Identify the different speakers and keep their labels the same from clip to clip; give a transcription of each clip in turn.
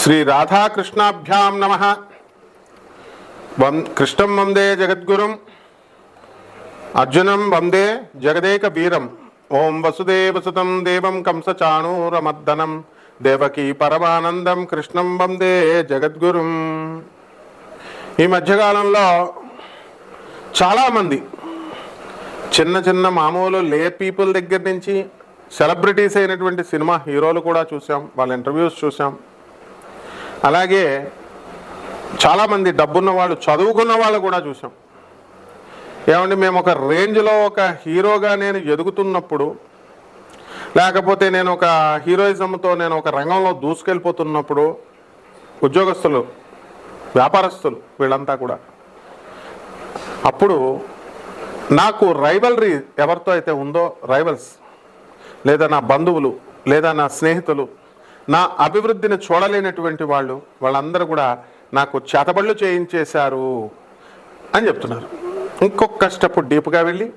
Speaker 1: శ్రీ రాధాకృష్ణాభ్యాం నమ. వం కృష్ణం వందే జగద్గురుం అర్జునం వందే జగదేక వీరం ఓం వసుదేవసుతం దేవం కంసచాణూరమర్దనం దేవకీ పరమానందం కృష్ణం వందే జగద్గురుం. ఈ మధ్యకాలంలో చాలామంది చిన్న చిన్న మామూలు లే పీపుల్ దగ్గర నుంచి సెలబ్రిటీస్ అయినటువంటి సినిమా హీరోలు కూడా చూసాం వాళ్ళ ఇంటర్వ్యూస్ చూసాం. అలాగే చాలామంది డబ్బున్న వాళ్ళు చదువుకున్న వాళ్ళు కూడా చూసాం ఏమండి మేము ఒక రేంజ్లో ఒక హీరోగా నేను ఎదుగుతున్నప్పుడు లేకపోతే నేను ఒక హీరోయిజంతో నేను ఒక రంగంలో దూసుకెళ్ళిపోతున్నప్పుడు ఉద్యోగస్తులు వ్యాపారస్తులు వీళ్ళంతా కూడా. అప్పుడు నాకు రైవల్రీ ఎవరితో అయితే ఉందో రైవల్స్ లేదా నా బంధువులు లేదా నా స్నేహితులు నా అభివృద్ధిని చూడలేనటువంటి వాళ్ళు వాళ్ళందరూ కూడా నాకు చేతబళ్ళు చేయించేశారు అని చెప్తున్నారు. ఇంకొక స్టెప్ డీప్గా వెళ్ళి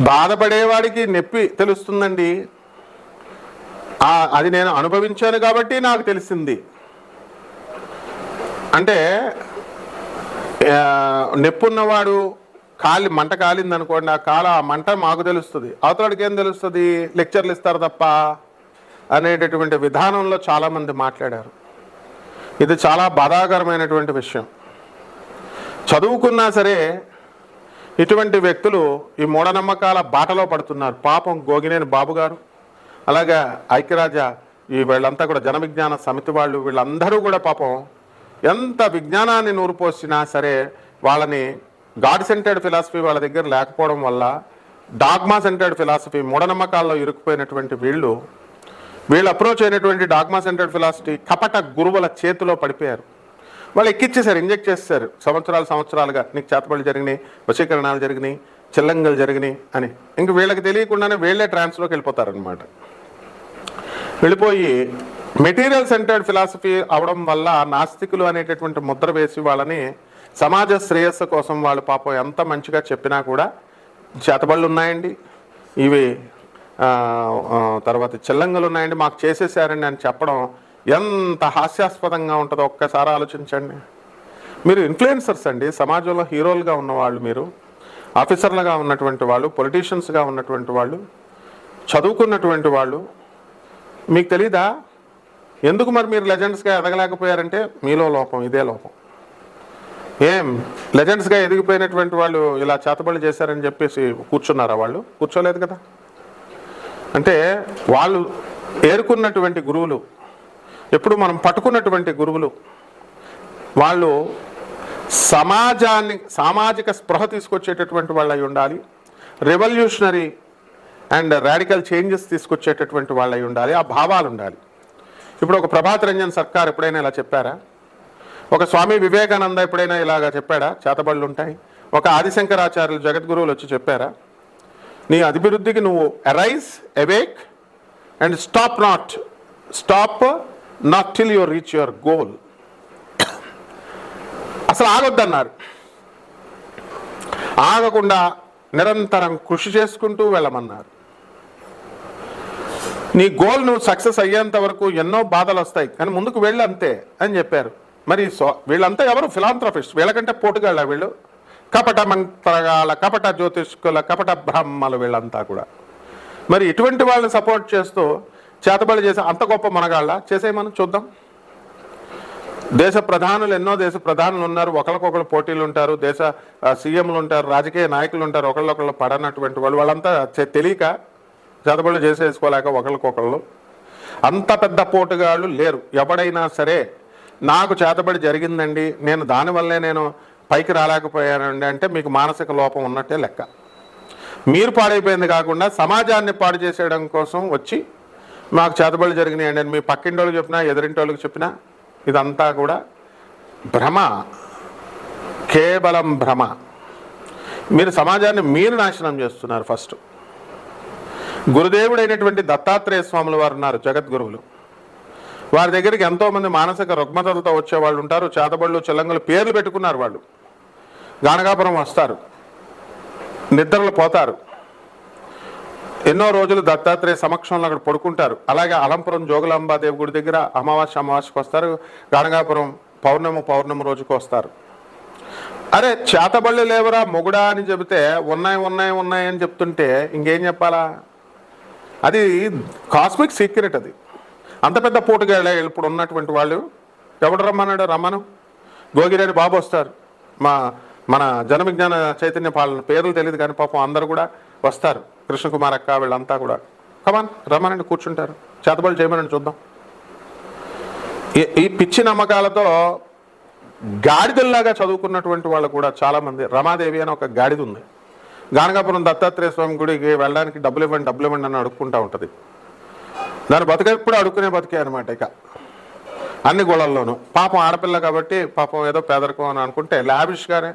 Speaker 1: బాధపడేవాడికి నొప్పి తెలుస్తుందండి. అది నేను అనుభవించాను కాబట్టి నాకు తెలిసింది. అంటే ఆ, నొప్పున్నవాడు కాలి మంట కాలింది అనుకోండి ఆ కాల ఆ మంట మాకు తెలుస్తుంది. అవతలకి ఏం తెలుస్తుంది? లెక్చర్లు ఇస్తారు తప్ప. అనేటటువంటి విధానంలో చాలామంది మాట్లాడారు. ఇది చాలా బాధాకరమైనటువంటి విషయం. చదువుకున్నా సరే ఇటువంటి వ్యక్తులు ఈ మూఢనమ్మకాల బాటలో పడుతున్నారు. పాపం గోగినేని బాబు గారు అలాగే ఐక్యరాజ ఈ వీళ్ళంతా కూడా జనవిజ్ఞాన సమితి వాళ్ళు వీళ్ళందరూ కూడా పాపం ఎంత విజ్ఞానాన్ని నూరుపోసినా సరే వాళ్ళని గాడ్ సెంటర్డ్ ఫిలాసఫీ వాళ్ళ దగ్గర లేకపోవడం వల్ల డాగ్మా సెంటర్డ్ ఫిలాసఫీ మూఢనమ్మకాల్లో ఇరుక్కుపోయినటువంటి వీళ్ళు వీళ్ళు అప్రోచ్ అయినటువంటి డాగ్మా సెంటర్డ్ ఫిలాసఫీ కపట గురువుల చేతిలో పడిపోయారు. వాళ్ళు ఎక్కిచ్చేసారు ఇంజెక్ట్ చేస్తారు సంవత్సరాలు సంవత్సరాలుగా నీకు చేతబడులు జరిగినాయి వశీకరణాలు జరిగినాయి చిల్లంగలు జరిగినాయి అని. ఇంక వీళ్ళకి తెలియకుండానే వీళ్ళే ట్రాన్స్లోకి వెళ్ళిపోతారనమాట వెళ్ళిపోయి మెటీరియల్ సెంటర్డ్ ఫిలాసఫీ అవడం వల్ల నాస్తికులు అనేటటువంటి ముద్ర వేసి వాళ్ళని సమాజ శ్రేయస్సు కోసం వాళ్ళు పాపం ఎంత మంచిగా చెప్పినా కూడా చేతబళ్ళు ఉన్నాయండి. ఇవి తర్వాత చిల్లంగలు ఉన్నాయండి మాకు చేసేసారండి అని చెప్పడం ఎంత హాస్యాస్పదంగా ఉంటుందో ఒక్కసారి ఆలోచించండి. మీరు ఇన్ఫ్లుయెన్సర్స్ అండి సమాజంలో హీరోలుగా ఉన్నవాళ్ళు మీరు ఆఫీసర్లుగా ఉన్నటువంటి వాళ్ళు పొలిటీషియన్స్గా ఉన్నటువంటి వాళ్ళు చదువుకున్నటువంటి వాళ్ళు. మీకు తెలీదా? ఎందుకు మరి మీరు లెజెండ్స్గా ఎదగలేకపోయారంటే మీలో లోపం ఇదే లోపం. ఏం? లెజెండ్స్గా ఎదిగిపోయినటువంటి వాళ్ళు ఇలా చేతబడి చేశారని చెప్పేసి కూర్చున్నారా వాళ్ళు? కూర్చోలేదు కదా? అంటే వాళ్ళు ఏరుకున్నటువంటి గురువులు ఎప్పుడు మనం పట్టుకున్నటువంటి గురువులు వాళ్ళు సమాజాన్ని సామాజిక స్పృహ తీసుకొచ్చేటటువంటి వాళ్ళు అయి ఉండాలి రెవల్యూషనరీ అండ్ రాడికల్ చేంజెస్ తీసుకొచ్చేటటువంటి వాళ్ళు అయి ఉండాలి ఆ భావాలు ఉండాలి. ఇప్పుడు ఒక ప్రభాత్ రంజన్ సర్కార్ ఎప్పుడైనా ఇలా చెప్పారా? ఒక స్వామి వివేకానంద ఎప్పుడైనా ఇలాగా చెప్పాడా? చేతబడులు ఉంటాయి. ఒక ఆదిశంకరాచార్యులు జగద్గురువులు వచ్చి చెప్పారా? నీ అభివృద్ధికి నువ్వు arise awake and stop not stop not till your reach your goal అసలు ఆగొద్దన్నారు. ఆగకుండా నిరంతరం కృషి చేసుకుంటూ వెళ్ళమన్నారు. నీ గోల్ నువ్వు సక్సెస్ అయ్యేంత వరకు ఎన్నో బాధలు వస్తాయి. కానీ ముందుకు వెళ్ళు అంతే అని చెప్పారు. మరి సో వీళ్ళంతా ఎవరు? ఫిలాంథ్రఫిస్ట్ వీళ్ళకంటే పోటుగాళ్ళ వీళ్ళు? కపట మంత్రగాల కపట జ్యోతిష్కుల కపట బ్రహ్మలు వీళ్ళంతా కూడా. మరి ఇటువంటి వాళ్ళని సపోర్ట్ చేస్తూ చేతబడి చేసే అంత గొప్ప మనగాళ్ళ చేసేయమని చూద్దాం. దేశ ప్రధానులు ఎన్నో దేశ ప్రధానులు ఉన్నారు. ఒకరికొకరు పోటీలు ఉంటారు దేశ సీఎంలు ఉంటారు రాజకీయ నాయకులు ఉంటారు ఒకళ్ళొకళ్ళు పడనటువంటి వాళ్ళు. వాళ్ళంతా తెలియక చేతబడులు చేసేసుకోలేక ఒకరికొకళ్ళు అంత పెద్ద పోటుగాళ్ళు లేరు. ఎవడైనా సరే నాకు చేతబడి జరిగిందండి. నేను దానివల్లే నేను పైకి రాలేకపోయారండి అంటే మీకు మానసిక లోపం ఉన్నట్టే లెక్క. మీరు పాడైపోయింది కాకుండా సమాజాన్ని పాడు చేసేయడం కోసం వచ్చి మాకు చేతబడులు జరిగినాయండి. అని మీ పక్కింటి వాళ్ళకి చెప్పినా ఎదిరింటి వాళ్ళకి చెప్పినా ఇదంతా కూడా భ్రమ. కేవలం భ్రమ. మీరు సమాజాన్ని మీరు నాశనం చేస్తున్నారు ఫస్ట్. గురుదేవుడైనటువంటి దత్తాత్రేయ స్వాములు వారు ఉన్నారు జగద్గురువులు. వారి దగ్గరికి ఎంతోమంది మానసిక రుగ్మతలతో వచ్చే వాళ్ళు ఉంటారు చేతబళ్ళు చెల్లంగులు పేర్లు పెట్టుకున్నారు వాళ్ళు. గానగాపురం వస్తారు. నిద్రలు పోతారు. ఎన్నో రోజులు దత్తాత్రేయ సమక్షంలో అక్కడ పడుకుంటారు. అలాగే అలంపురం జోగులాంబాదేవి గుడి దగ్గర అమావాస్య అమావాస్యకు వస్తారు. గానగాపురం పౌర్ణమి పౌర్ణమి రోజుకు వస్తారు. అరే చేతబళ్ళు లేవరా మొగుడా అని చెబితే ఉన్నాయి ఉన్నాయి ఉన్నాయి అని చెప్తుంటే ఇంకేం చెప్పాలా? అది కాస్మిక్ సీక్రెట్ అది. అంత పెద్ద పోటుగా ఇప్పుడు ఉన్నటువంటి వాళ్ళు ఎవడు రమ్మన్నాడు? రమ్మను. గోగిరేని బాబు వస్తారు. మా మన జన విజ్ఞాన చైతన్య పాలన పేర్లు తెలియదు కానీ పాపం అందరూ కూడా వస్తారు. కృష్ణకుమార్ అక్క వీళ్ళంతా కూడా. కమాన్ రమ్మనండి కూర్చుంటారు. చేతబడులు చేయమనండి చూద్దాం. ఈ- ఈ పిచ్చి నమ్మకాలతో గాడిదల్లాగా చదువుకున్నటువంటి వాళ్ళు కూడా చాలా మంది రమాదేవి అని ఒక గాడిద ఉంది. గానగాపురం దత్తాత్రేయ స్వామి గుడికి వెళ్ళడానికి డబ్బులు ఇవ్వండి డబ్బులు ఇవ్వండి అని అడుక్కుంటా ఉంటుంది. దాని బతికప్పుడు అడుక్కునే బతికే అనమాట ఇక. అన్ని గోళల్లోనూ. పాపం ఆడపిల్ల కాబట్టి పాపం ఏదో పేదరికం అని అనుకుంటే లావిష్గానే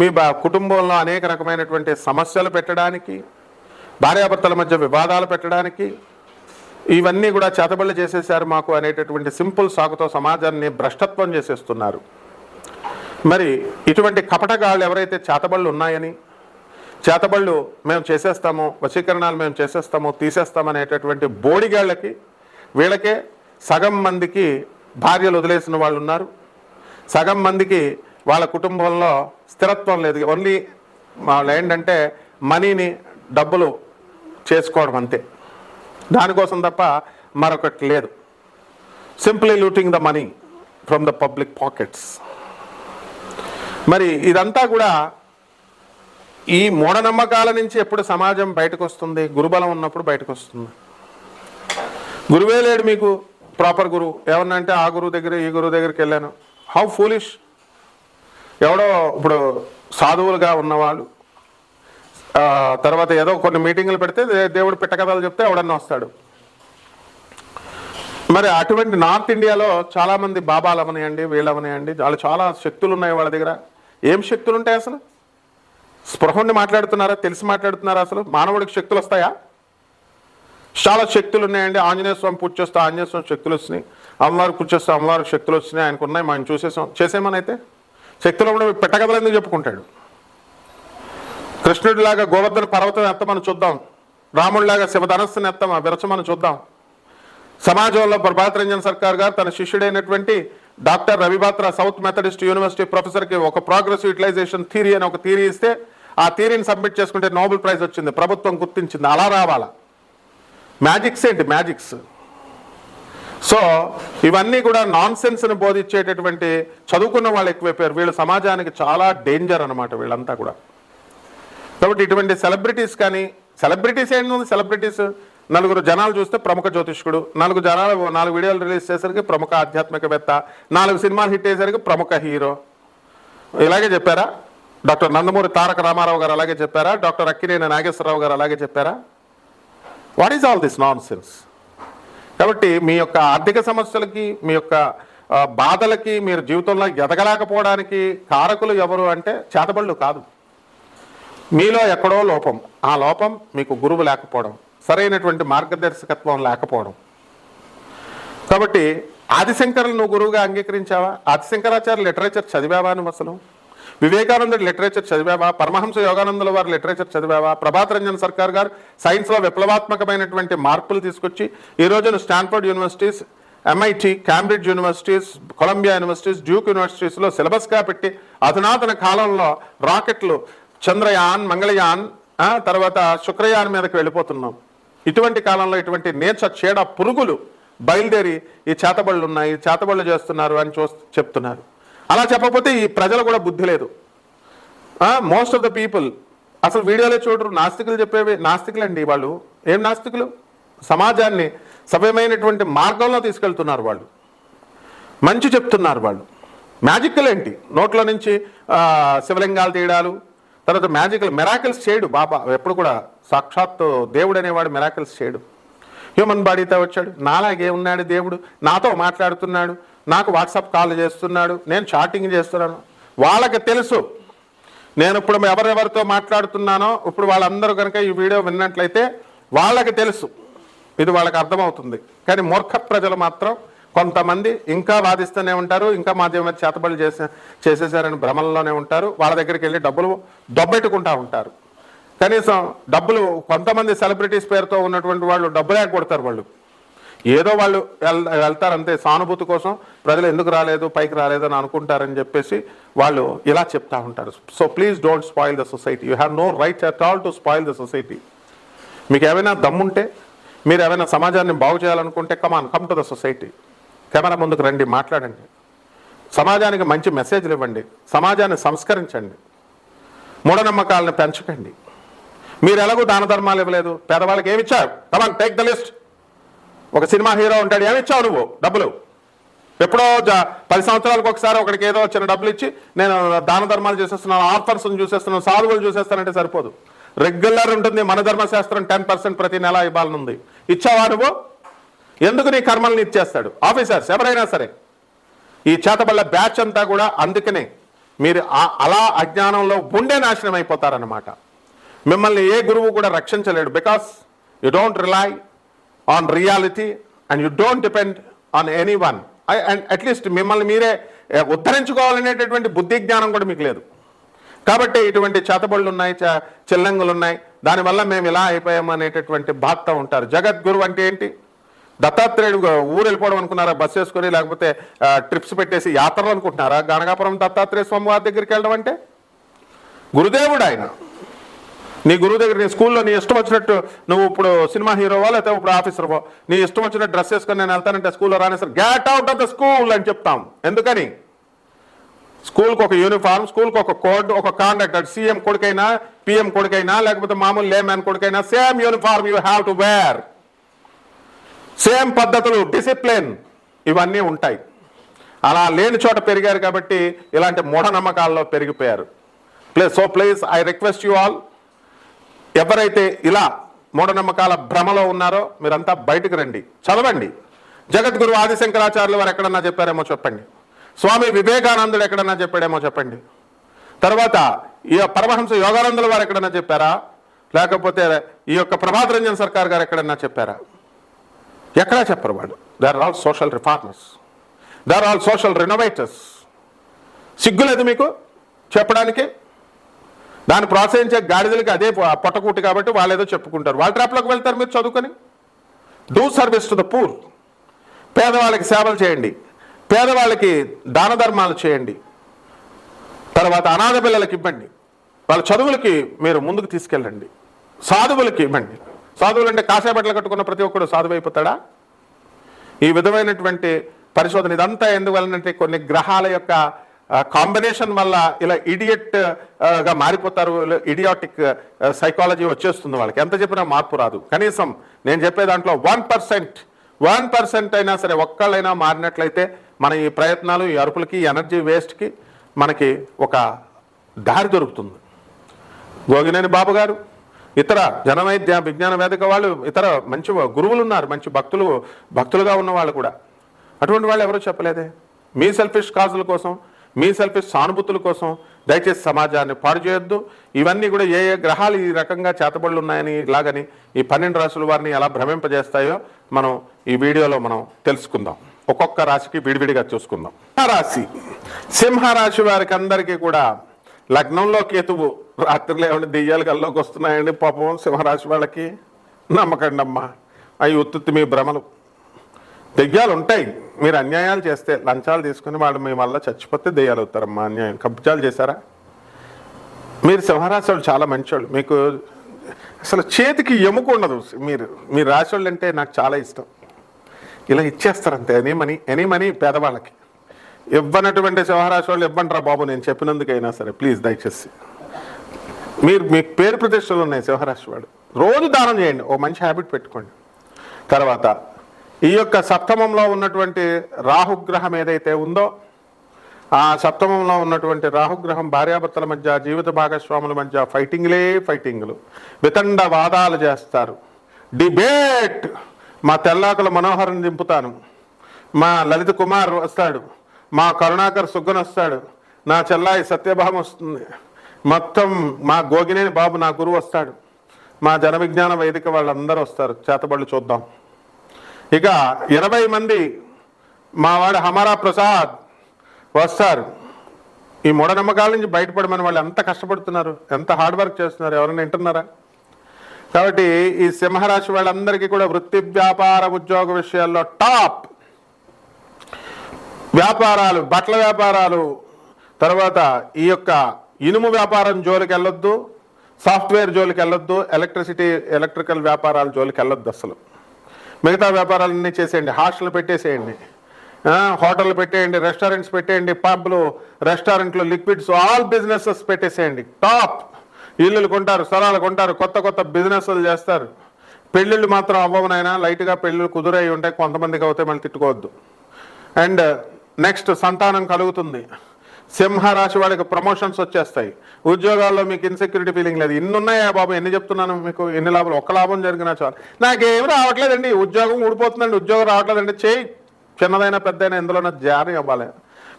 Speaker 1: మీ కుటుంబంలో అనేక రకమైనటువంటి సమస్యలు పెట్టడానికి భార్యాభర్తల మధ్య వివాదాలు పెట్టడానికి ఇవన్నీ కూడా చేతబళ్ళు చేసేసారు మాకు అనేటటువంటి సింపుల్ సాకుతో సమాజాన్ని భ్రష్టత్వం చేసేస్తున్నారు. మరి ఇటువంటి కపటగాళ్ళు ఎవరైతే చేతబళ్ళు ఉన్నాయని చేతబళ్ళు మేము చేసేస్తాము వశీకరణాలు మేము చేసేస్తాము తీసేస్తామనేటటువంటి బోడిగాళ్ళకి వీళ్ళకే సగం మందికి భార్యలు వదిలేసిన వాళ్ళు ఉన్నారు. సగం మందికి వాళ్ళ కుటుంబంలో స్థిరత్వం లేదు. ఓన్లీ వాళ్ళు ఏంటంటే మనీని డబ్బులు చేసుకోవడం అంతే. దానికోసం తప్ప మరొకటి లేదు. Simply looting the money from the public pockets మరి ఇదంతా కూడా ఈ మూఢనమ్మకాల నుంచి ఎప్పుడు సమాజం బయటకు వస్తుంది గురుబలం ఉన్నప్పుడు బయటకు వస్తుంది గురువే లేడు మీకు ప్రాపర్ గురువు ఏమన్నా అంటే ఆ గురువు దగ్గర ఈ గురువు దగ్గరికి వెళ్ళాను. హౌ ఫూలిష్ ఎవడో ఇప్పుడు సాధువులుగా ఉన్నవాళ్ళు తర్వాత ఏదో కొన్ని మీటింగులు పెడితే దేవుడు పిట్టకథలు చెప్తే ఎవడన్నా వస్తాడు. మరి అటువంటి నార్త్ ఇండియాలో చాలామంది బాబాలు అవనియండి వీళ్ళు అవనియండి వాళ్ళు చాలా శక్తులు ఉన్నాయి వాళ్ళ దగ్గర. ఏం శక్తులు ఉంటాయి అసలు? స్పృహండి మాట్లాడుతున్నారా తెలిసి మాట్లాడుతున్నారా అసలు? మానవుడికి శక్తులు వస్తాయా? చాలా శక్తులు ఉన్నాయండి ఆంజనేయ స్వామి పూజ చేస్తే ఆంజనేయ స్వామి శక్తులు వచ్చినాయి అమ్మవారికి పూజ చేస్తే అమ్మవారికి శక్తులు వచ్చినాయి ఆయనకు ఉన్నాయి మనం చూసేసాం. చేసేమని అయితే శక్తులు కూడా పెట్టకథలు ఎందుకు చెప్పుకుంటాడు. కృష్ణుడిలాగా గోవర్ధన పర్వతం ఎత్తమని చూద్దాం. రాముడిలాగా శివధనస్సుని ఎత్తమా విరచమని చూద్దాం. సమాజంలో ప్రభాత్ రంజన్ సర్కార్ గారు తన శిష్యుడైనటువంటి doctor Ravi Batra South Methodist University ప్రొఫెసర్కి ఒక ప్రోగ్రెస్ యూటిలైజేషన్ థీరీ అని ఒక థీరీ ఇస్తే ఆ థియరీని సబ్మిట్ చేసుకుంటే నోబెల్ ప్రైజ్ వచ్చింది. ప్రభుత్వం గుర్తించింది. అలా రావాలా? మ్యాజిక్స్ ఏంటి? మ్యాజిక్స్. సో ఇవన్నీ కూడా నాన్ సెన్స్ని బోధించేటటువంటి చదువుకున్న వాళ్ళు ఎక్కువైపోయారు. వీళ్ళు సమాజానికి చాలా డేంజర్ అనమాట వీళ్ళంతా కూడా. కాబట్టి ఇటువంటి సెలబ్రిటీస్ కానీ సెలబ్రిటీస్ ఏంటి సెలబ్రిటీస్. నలుగురు జనాలు చూస్తే ప్రముఖ జ్యోతిష్కుడు నాలుగు జనాలు నాలుగు వీడియోలు రిలీజ్ చేసరికి ప్రముఖ ఆధ్యాత్మికవేత్త నాలుగు సినిమాలు హిట్ అయ్యేసరికి ప్రముఖ హీరో. ఇలాగే చెప్పారా? డాక్టర్ నందమూరి తారక రామారావు గారు అలాగే చెప్పారా? డాక్టర్ అక్కినేని నాగేశ్వరరావు గారు అలాగే చెప్పారా? What is all this nonsense కాబట్టి మీ యొక్క ఆర్థిక సమస్యలకి మీ యొక్క బాధలకి మీరు జీవితంలో ఎదగలేకపోవడానికి కారకులు ఎవరు అంటే చేతబళ్ళు కాదు. మీలో ఎక్కడో లోపం. ఆ లోపం మీకు గురువు లేకపోవడం సరైనటువంటి మార్గదర్శకత్వం లేకపోవడం. కాబట్టి ఆదిశంకరులు నువ్వు గురువుగా అంగీకరించావా? ఆదిశంకరాచార్య లిటరేచర్ చదివావా నువ్వు అసలు? వివేకానందుడు లిటరేచర్ చదివావా? పరమహంస యోగానందుల వారి లిటరేచర్ చదివావా? ప్రభాత్ రంజన్ సర్కార్ గారు సైన్స్లో విప్లవాత్మకమైనటువంటి మార్పులు తీసుకొచ్చి ఈ రోజున Stanford universities MIT Cambridge universities Columbia universities Duke యూనివర్సిటీస్లో సిలబస్గా పెట్టి అధునాతన కాలంలో రాకెట్లు చంద్రయాన్ మంగళయాన్ తర్వాత శుక్రయాన్ మీదకి వెళ్ళిపోతున్నాం. ఇటువంటి కాలంలో ఇటువంటి నేచ చీడ పురుగులు బయలుదేరి ఈ చేతబళ్ళు ఉన్నాయి చేతబళ్ళు చేస్తున్నారు అని చూ చెప్తున్నారు. అలా చెప్పకపోతే ఈ ప్రజలు కూడా బుద్ధి లేదు. మోస్ట్ ఆఫ్ ద పీపుల్ అసలు వీడియోలో చూడరు నాస్తికులు చెప్పేవి నాస్తికులండి వాళ్ళు. ఏం నాస్తికులు? సమాజాన్ని సభ్యమైనటువంటి మార్గంలో తీసుకెళ్తున్నారు వాళ్ళు. మంచి చెప్తున్నారు వాళ్ళు. మ్యాజిక్లు ఏంటి? నోట్లో నుంచి శివలింగాలు తీయడాలు తర్వాత మ్యాజికల్ మెరాకిల్స్ చేయడు బాబా. ఎప్పుడు కూడా సాక్షాత్తు దేవుడు అనేవాడు మెరాకిల్స్ చేయడు. హ్యూమన్ బాడీతో వచ్చాడు. నాలాగే ఉన్నాడు దేవుడు. నాతో మాట్లాడుతున్నాడు. నాకు వాట్సాప్ కాల్ చేస్తున్నాడు నేను చాటింగ్ చేస్తున్నాను. వాళ్ళకి తెలుసు. నేను ఇప్పుడు ఎవరెవరితో మాట్లాడుతున్నానో ఇప్పుడు వాళ్ళందరూ కనుక ఈ వీడియో విన్నట్లయితే వాళ్ళకి తెలుసు. ఇది వాళ్ళకి అర్థమవుతుంది. కానీ మూర్ఖ ప్రజలు మాత్రం కొంతమంది ఇంకా వాదిస్తూనే ఉంటారు ఇంకా మాధ్యమ చేతబడి చేసే చేసేసారని భ్రమల్లోనే ఉంటారు. వాళ్ళ దగ్గరికి వెళ్ళి డబ్బులు దొబ్బెట్టుకుంటా ఉంటారు. కనీసం డబ్బులు కొంతమంది సెలబ్రిటీస్ పేరుతో ఉన్నటువంటి వాళ్ళు డబ్బులే కొడతారు వాళ్ళు. ఏదో వాళ్ళు వెల్ వెళ్తారు అంతే. సానుభూతి కోసం ప్రజలు ఎందుకు రాలేదు పైకి రాలేదు అని అనుకుంటారని చెప్పేసి వాళ్ళు ఇలా చెప్తా ఉంటారు. So please don't spoil the society you have no right at all to spoil the society మీకు ఏమైనా దమ్ముంటే మీరు ఏమైనా సమాజాన్ని బాగు చేయాలనుకుంటే come on come to the society camera ముందుకు రండి మాట్లాడండి. సమాజానికి మంచి మెసేజ్లు ఇవ్వండి. సమాజాన్ని సంస్కరించండి. మూఢనమ్మకాలను పెంచకండి. మీరు ఎలాగో దాన ధర్మాలు ఇవ్వలేదు. పేదవాళ్ళకి ఏమి ఇచ్చారు? Come on take the list ఒక సినిమా హీరో ఉంటాడు ఏమిచ్చావు నువ్వు? డబ్బులు. ఎప్పుడో జ- పది సంవత్సరాలకు ఒకసారి ఒకడికి ఏదో చిన్న డబ్బులు ఇచ్చి నేను దాన ధర్మాలు చేసేస్తున్నాను ఆఫర్స్ని చూసేస్తున్నాను సాధువులు చూసేస్తానంటే సరిపోదు. రెగ్యులర్ ఉంటుంది మన ధర్మశాస్త్రం టెన్ పర్సెంట్ ప్రతి నెల ఇవ్వాలనుంది. ఇచ్చావా నువ్వు? ఎందుకు నీ కర్మల్ని ఇచ్చేస్తాడు ఆఫీసర్స్ ఎవరైనా సరే. ఈ చేతబళ్ళ బ్యాచ్ అంతా కూడా అందుకనే మీరు అలా అజ్ఞానంలో ఉండే నాశనం అయిపోతారనమాట మిమ్మల్ని ఏ గురువు కూడా రక్షించలేడు because you don't rely on reality and you don't depend on anyone and at least మిమ్మల్ని మీరే eh, ఉద్ధరించుకోవాలనేటటువంటి బుద్ధి జ్ఞానం కూడా మీకు లేదు. కాబట్టి ఇటువంటి చేతబడులు ఉన్నాయి చ- చిల్లంగులు ఉన్నాయి. దానివల్ల మేము ఇలా అయిపోయాము అనేటటువంటి బాధ ఉంటారు. జగద్గురు అంటే ఏంటి? దత్తాత్రేయుడు ఊరు వెళ్ళిపోవడం అనుకున్నారా? బస్ వేసుకొని లేకపోతే ట్రిప్స్ పెట్టేసి యాత్రలు అనుకుంటున్నారా? గణగాపురం దత్తాత్రేయ స్వామి వారి దగ్గరికి వెళ్ళడం అంటే? గురుదేవుడు ఆయన. నీ గురువు దగ్గర నీ స్కూల్లో నీ ఇష్టం వచ్చినట్టు నువ్వు ఇప్పుడు సినిమా హీరోవా లేకపోతే ఇప్పుడు ఆఫీసర్వో? నీ ఇష్టం వచ్చినట్టు డ్రెస్ వేసుకొని నేను వెళ్తానంటే స్కూల్లో రానేసరి get out of the school అని చెప్తాం. ఎందుకని? స్కూల్కి ఒక యూనిఫామ్ స్కూల్కి ఒక కోడ్ ఒక కాండక్ట్ అటు సీఎం కొడుకైనా పిఎం కొడుకైనా లేకపోతే మామూలు లేమ్యాన్ కొడుకైనా same uniform you have to wear same పద్ధతులు డిసిప్లిన్ ఇవన్నీ ఉంటాయి. అలా లేని చోట పెరిగారు కాబట్టి ఇలాంటి మూఢనమ్మకాల్లో పెరిగిపోయారు. Play so please I request you all ఎవరైతే ఇలా మూఢనమ్మకాల భ్రమలో ఉన్నారో మీరంతా బయటకు రండి. చదవండి. జగద్గురు ఆదిశంకరాచార్యులు వారు ఎక్కడన్నా చెప్పారేమో చెప్పండి. స్వామి వివేకానందుడు ఎక్కడన్నా చెప్పాడేమో చెప్పండి. తర్వాత ఈ పరమహంస యోగానందుల వారు ఎక్కడన్నా చెప్పారా? లేకపోతే ఈ యొక్క ప్రభాత్ రంజన్ సర్కార్ గారు ఎక్కడన్నా చెప్పారా? ఎక్కడా చెప్పరు వాళ్ళు. They are all social reformers they are all social renovators సిగ్గులేదు మీకు చెప్పడానికి? దాన్ని ప్రోత్సహించే గాడిదలకి అదే పొట్టకూటి కాబట్టి వాళ్ళు ఏదో చెప్పుకుంటారు. వాళ్ళ ట్రాప్లోకి వెళ్తారు మీరు చదువుకొని? Do service to the poor పేదవాళ్ళకి సేవలు చేయండి. పేదవాళ్ళకి దాన ధర్మాలు చేయండి. తర్వాత అనాథ పిల్లలకి ఇవ్వండి. వాళ్ళ చదువులకి మీరు ముందుకు తీసుకెళ్ళండి. సాధువులకి ఇవ్వండి. సాధువులు అంటే కాషాయ బట్టలు కట్టుకున్న ప్రతి ఒక్కడు సాధువు అయిపోతాడా? ఈ విధమైనటువంటి పరిశోధన ఇదంతా ఎందువలనంటే కొన్ని గ్రహాల యొక్క కాంబినేషన్ వల్ల ఇలా ఇడియట్గా మారిపోతారు ఇడియాటిక్ సైకాలజీ వచ్చేస్తుంది వాళ్ళకి. ఎంత చెప్పినా మార్పు రాదు. కనీసం నేను చెప్పే దాంట్లో వన్ పర్సెంట్ వన్ పర్సెంట్ అయినా సరే ఒక్కళ్ళైనా మారినట్లయితే మన ఈ ప్రయత్నాలు ఈ అరుపులకి ఎనర్జీ వేస్ట్కి మనకి ఒక దారి దొరుకుతుంది. గోగినేని బాబు గారు ఇతర జనవైద్య విజ్ఞాన వేదిక వాళ్ళు ఇతర మంచి గురువులు ఉన్నారు మంచి భక్తులు భక్తులుగా ఉన్న వాళ్ళు కూడా. అటువంటి వాళ్ళు ఎవరూ చెప్పలేదే. మీ సెల్ఫిష్ కాజుల కోసం మీ సెల్ఫిష్ సానుభూతుల కోసం దయచేసి సమాజాన్ని పాడు చేయొద్దు. ఇవన్నీ కూడా ఏ ఏ గ్రహాలు ఈ రకంగా చేతబడులు ఉన్నాయని ఇలాగని ఈ పన్నెండు రాశుల వారిని ఎలా భ్రమింపజేస్తాయో మనం ఈ వీడియోలో మనం తెలుసుకుందాం. ఒక్కొక్క రాశికి విడివిడిగా చూసుకుందాం. సింహరాశి. సింహరాశి వారికి అందరికీ కూడా లగ్నంలో కేతువు రాత్రిలో ఏమైనా దెయ్యాలు కల్లోకి వస్తున్నాయండి పాపం సింహరాశి వాళ్ళకి? నమ్మకండి అమ్మా అవి ఉత్తుత్తి మీ భ్రమలు. దెయ్యాలు ఉంటాయి మీరు అన్యాయాలు చేస్తే లంచాలు తీసుకుని వాళ్ళు మీ వల్ల చచ్చిపోతే దెయ్యాలు అవుతారమ్మా అన్యాయం. కబ్జాలు చేశారా? మీరు సింహరాశి వాళ్ళు చాలా మంచోళ్ళు. మీకు అసలు చేతికి ఎముక ఉండదు మీరు. మీ రాశోళ్ళు అంటే నాకు చాలా ఇష్టం. ఇలా ఇచ్చేస్తారు అంతే. ఎనీ మనీ ఎనీ మనీ పేదవాళ్ళకి. ఇవ్వనటువంటి సింహరాశి వాళ్ళు ఇవ్వండిరా బాబు నేను చెప్పినందుకైనా సరే. ప్లీజ్ దయచేసి. మీరు మీకు పేరు ప్రతిష్టలు ఉన్నాయి సింహరాశి వాడు రోజు దానం చేయండి. ఓ మంచి హ్యాబిట్ పెట్టుకోండి. తర్వాత ఈ యొక్క సప్తమంలో ఉన్నటువంటి రాహుగ్రహం ఏదైతే ఉందో ఆ సప్తమంలో ఉన్నటువంటి రాహుగ్రహం భార్యాభర్తల మధ్య జీవిత భాగస్వాముల మధ్య ఫైటింగ్లే ఫైటింగ్లు. వితండ వాదాలు చేస్తారు. డిబేట్! మా తెల్లాకుల మనోహరం దింపుతాను. మా లలిత కుమార్ వస్తాడు. మా కరుణాకర్ సుగ్గన్ వస్తాడు. నా చెల్లాయి సత్యభామ వస్తుంది. మొత్తం మా గోగినేని బాబు నా గురువు వస్తాడు. మా జన విజ్ఞాన వేదిక వాళ్ళందరూ వస్తారు. చేతబళ్ళు చూద్దాం. ఇక ఇరవై మంది మా వాడు హమారా ప్రసాద్ వస్తారు. ఈ మూఢనమ్మకాల నుంచి బయటపడమని వాళ్ళు ఎంత కష్టపడుతున్నారు? ఎంత హార్డ్ వర్క్ చేస్తున్నారు? ఎవరైనా వింటున్నారా? కాబట్టి ఈ సింహరాశి వాళ్ళందరికీ కూడా వృత్తి వ్యాపార ఉద్యోగ విషయాల్లో టాప్. వ్యాపారాలు బట్టల వ్యాపారాలు తర్వాత ఈ యొక్క ఇనుము వ్యాపారం జోలికి వెళ్ళొద్దు సాఫ్ట్వేర్ జోలికి వెళ్ళొద్దు ఎలక్ట్రిసిటీ ఎలక్ట్రికల్ వ్యాపారాల జోలికి వెళ్ళొద్దు అసలు. మిగతా వ్యాపారాలన్నీ చేసేయండి హాస్టల్ పెట్టేసేయండి హోటల్ పెట్టేయండి రెస్టారెంట్స్ పెట్టేయండి పబ్లు రెస్టారెంట్లు లిక్విడ్స్ ఆల్ బిజినెసెస్ పెట్టేసేయండి. టాప్! ఇల్లులు కొంటారు స్థలాలు కొంటారు కొత్త కొత్త బిజినెస్లు చేస్తారు. పెళ్ళిళ్ళు మాత్రం అవ్వవనైనా లైట్గా పెళ్ళిళ్ళు కుదురై ఉంటాయి కొంతమందికి అవుతాయి మళ్ళీ తిట్టుకోవద్దు. అండ్ నెక్స్ట్ సంతానం కలుగుతుంది. సింహరాశి వాళ్ళకి ప్రమోషన్స్ వచ్చేస్తాయి. ఉద్యోగాల్లో మీకు ఇన్సెక్యూరిటీ ఫీలింగ్ లేదు. ఇన్ని ఉన్నాయా బాబు? ఎన్ని చెప్తున్నాను మీకు? ఎన్ని లాభాలు? ఒక్క లాభం జరిగినా చాలు. నాకేం రావట్లేదండి. ఉద్యోగం ఊడిపోతుందండి. ఉద్యోగం రావట్లేదండి. చేయి. చిన్నదైనా పెద్దైనా ఎందులోనే జారీ అవ్వాలి.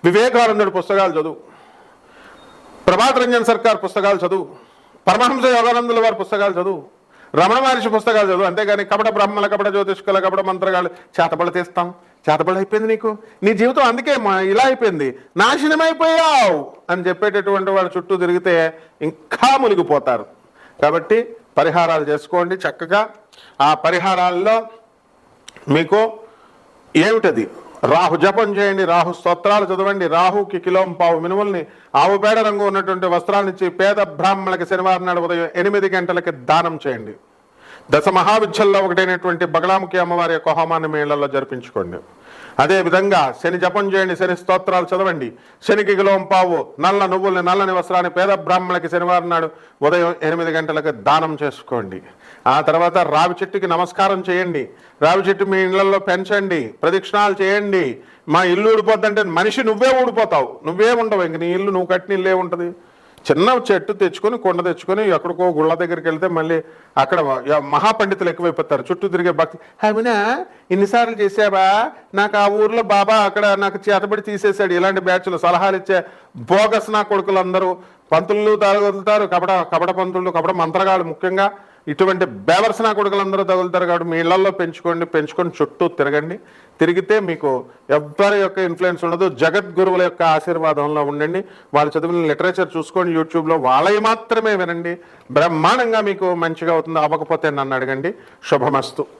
Speaker 1: వివేకానందుడి పుస్తకాలు చదువు. ప్రభాత్ రంజన్ సర్కార్ పుస్తకాలు చదువు. పరమహంస యోగానందుల వారి పుస్తకాలు చదువు. రమణ మహర్షి పుస్తకాలు చదువు అంతేగాని కపట బ్రహ్మల కపట జ్యోతిష్కుల కపట మంత్రగాళ్ళు చేతబడి తీస్తాం. చేతబడి అయిపోయింది నీకు? నీ జీవితం అందుకే మా- ఇలా అయిపోయింది. నాశనం అయిపోయావు అని చెప్పేటటువంటి వాళ్ళ చుట్టూ తిరిగితే ఇంకా మునిగిపోతారు. కాబట్టి పరిహారాలు చేసుకోండి చక్కగా. ఆ పరిహారాల్లో మీకు ఏమిటది? రాహు జపం చేయండి రాహు స్తోత్రాలు చదవండి రాహుకి కిలోం పావు మినుముల్ని ఆవు పేడ రంగు ఉన్నటువంటి వస్త్రాలనిచ్చి పేద బ్రాహ్మణులకి శనివారం నాడు ఉదయం ఎనిమిది గంటలకి దానం చేయండి. దశ మహావిద్యల్లో ఒకటైనటువంటి బగలాముఖి అమ్మవారి యొక్క హోమాన్ని మీ జరిపించుకోండి. అదేవిధంగా శని జపం చేయండి శని స్తోత్రాలు చదవండి. శనికి కిలోం పావు నల్ల నువ్వుల్ని నల్లని వస్త్రాన్ని పేద బ్రాహ్మణులకి శనివారం నాడు ఉదయం ఎనిమిది గంటలకు దానం చేసుకోండి. ఆ తర్వాత రావి చెట్టుకి నమస్కారం చేయండి. రావి చెట్టు మీ ఇళ్ళలో పెంచండి. ప్రదక్షిణాలు చేయండి. మా ఇల్లు ఊడిపోద్దంటే మనిషి నువ్వే ఊడిపోతావు. నువ్వే ఉండవు. ఇంక నీ ఇల్లు నువ్వు కట్టిన ఇల్లే ఉంటుంది. చిన్న చెట్టు తెచ్చుకొని కొండ తెచ్చుకొని ఎక్కడికో గుళ్ళ దగ్గరికి వెళ్తే మళ్ళీ అక్కడ మహాపండితులు ఎక్కువైపోతారు. చుట్టూ తిరిగే భక్తి అవునా ఇన్నిసార్లు చేసావా? నాకు ఆ ఊర్లో బాబా అక్కడ నాకు చేతబడి తీసేశాడు. ఇలాంటి బ్యాచ్లు సలహాలు ఇచ్చే బోగస్ నా కొడుకులు అందరూ పంతులు తాగుతారు కబడ కబడ పంతులు కబడ మంత్రగాళ్ళు ముఖ్యంగా. ఇటువంటి బేవర్సన కొడుకులందరూ తగులుతారు కాబట్టి మీ ఇళ్ళలో పెంచుకోండి పెంచుకొని చుట్టూ తిరగండి. తిరిగితే మీకు ఎవ్వరి యొక్క ఇన్ఫ్లుయెన్స్ ఉండదు. జగద్గురువుల యొక్క ఆశీర్వాదంలో ఉండండి. వాళ్ళు చదివిన లిటరేచర్ చూసుకోండి యూట్యూబ్లో వాళ్ళవి మాత్రమే వినండి. బ్రహ్మాండంగా మీకు మంచిగా అవుతుంది. అవ్వకపోతే నన్ను అడగండి. శుభమస్తు.